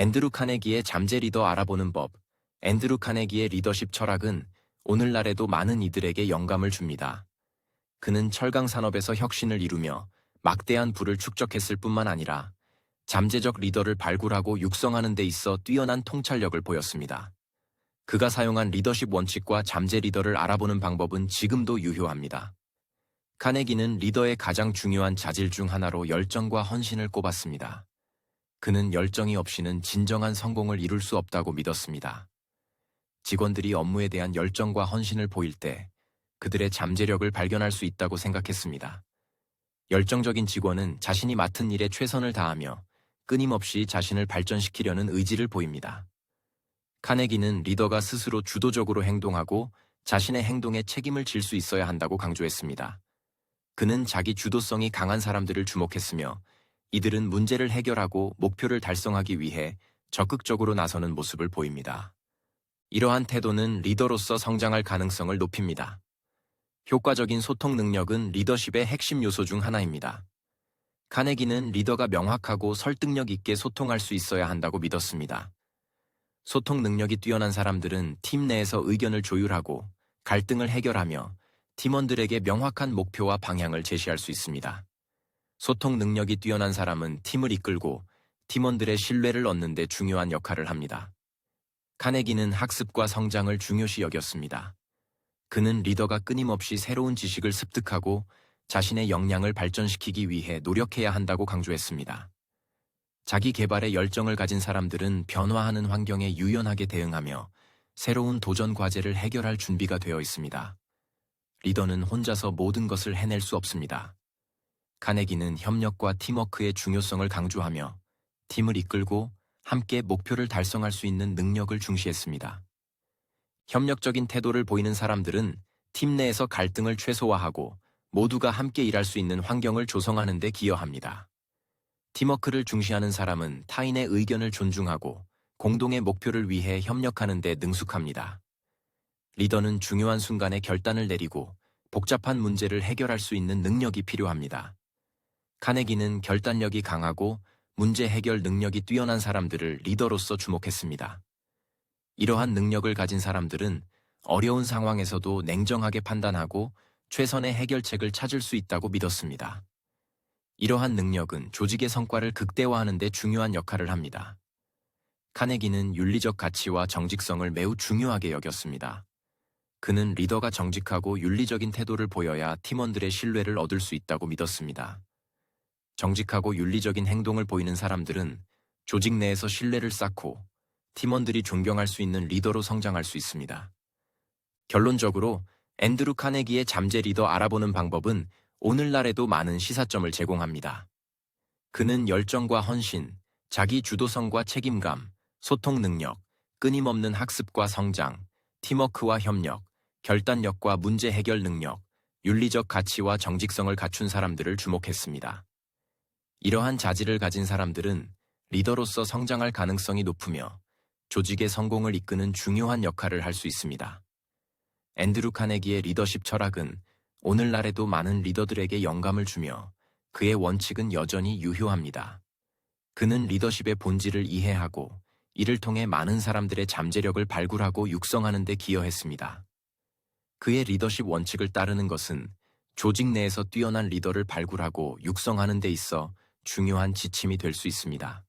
앤드루 카네기의 잠재 리더 알아보는 법. 앤드루 카네기의 리더십 철학은 오늘날에도 많은 이들에게 영감을 줍니다. 그는 철강 산업에서 혁신을 이루며 막대한 부를 축적했을 뿐만 아니라 잠재적 리더를 발굴하고 육성하는 데 있어 뛰어난 통찰력을 보였습니다. 그가 사용한 리더십 원칙과 잠재 리더를 알아보는 방법은 지금도 유효합니다. 카네기는 리더의 가장 중요한 자질 중 하나로 열정과 헌신을 꼽았습니다. 그는 열정이 없이는 진정한 성공을 이룰 수 없다고 믿었습니다. 직원들이 업무에 대한 열정과 헌신을 보일 때 그들의 잠재력을 발견할 수 있다고 생각했습니다. 열정적인 직원은 자신이 맡은 일에 최선을 다하며 끊임없이 자신을 발전시키려는 의지를 보입니다. 카네기는 리더가 스스로 주도적으로 행동하고 자신의 행동에 책임을 질 수 있어야 한다고 강조했습니다. 그는 자기 주도성이 강한 사람들을 주목했으며 이들은 문제를 해결하고 목표를 달성하기 위해 적극적으로 나서는 모습을 보입니다. 이러한 태도는 리더로서 성장할 가능성을 높입니다. 효과적인 소통 능력은 리더십의 핵심 요소 중 하나입니다. 카네기는 리더가 명확하고 설득력 있게 소통할 수 있어야 한다고 믿었습니다. 소통 능력이 뛰어난 사람들은 팀 내에서 의견을 조율하고 갈등을 해결하며 팀원들에게 명확한 목표와 방향을 제시할 수 있습니다. 소통 능력이 뛰어난 사람은 팀을 이끌고 팀원들의 신뢰를 얻는 데 중요한 역할을 합니다. 카네기는 학습과 성장을 중요시 여겼습니다. 그는 리더가 끊임없이 새로운 지식을 습득하고 자신의 역량을 발전시키기 위해 노력해야 한다고 강조했습니다. 자기 개발에 열정을 가진 사람들은 변화하는 환경에 유연하게 대응하며 새로운 도전 과제를 해결할 준비가 되어 있습니다. 리더는 혼자서 모든 것을 해낼 수 없습니다. 카네기는 협력과 팀워크의 중요성을 강조하며 팀을 이끌고 함께 목표를 달성할 수 있는 능력을 중시했습니다. 협력적인 태도를 보이는 사람들은 팀 내에서 갈등을 최소화하고 모두가 함께 일할 수 있는 환경을 조성하는 데 기여합니다. 팀워크를 중시하는 사람은 타인의 의견을 존중하고 공동의 목표를 위해 협력하는 데 능숙합니다. 리더는 중요한 순간에 결단을 내리고 복잡한 문제를 해결할 수 있는 능력이 필요합니다. 카네기는 결단력이 강하고 문제 해결 능력이 뛰어난 사람들을 리더로서 주목했습니다. 이러한 능력을 가진 사람들은 어려운 상황에서도 냉정하게 판단하고 최선의 해결책을 찾을 수 있다고 믿었습니다. 이러한 능력은 조직의 성과를 극대화하는 데 중요한 역할을 합니다. 카네기는 윤리적 가치와 정직성을 매우 중요하게 여겼습니다. 그는 리더가 정직하고 윤리적인 태도를 보여야 팀원들의 신뢰를 얻을 수 있다고 믿었습니다. 정직하고 윤리적인 행동을 보이는 사람들은 조직 내에서 신뢰를 쌓고 팀원들이 존경할 수 있는 리더로 성장할 수 있습니다. 결론적으로 앤드루 카네기의 잠재 리더 알아보는 방법은 오늘날에도 많은 시사점을 제공합니다. 그는 열정과 헌신, 자기 주도성과 책임감, 소통 능력, 끊임없는 학습과 성장, 팀워크와 협력, 결단력과 문제 해결 능력, 윤리적 가치와 정직성을 갖춘 사람들을 주목했습니다. 이러한 자질을 가진 사람들은 리더로서 성장할 가능성이 높으며 조직의 성공을 이끄는 중요한 역할을 할 수 있습니다. 앤드루 카네기의 리더십 철학은 오늘날에도 많은 리더들에게 영감을 주며 그의 원칙은 여전히 유효합니다. 그는 리더십의 본질을 이해하고 이를 통해 많은 사람들의 잠재력을 발굴하고 육성하는 데 기여했습니다. 그의 리더십 원칙을 따르는 것은 조직 내에서 뛰어난 리더를 발굴하고 육성하는 데 있어 중요한 지침이 될 수 있습니다.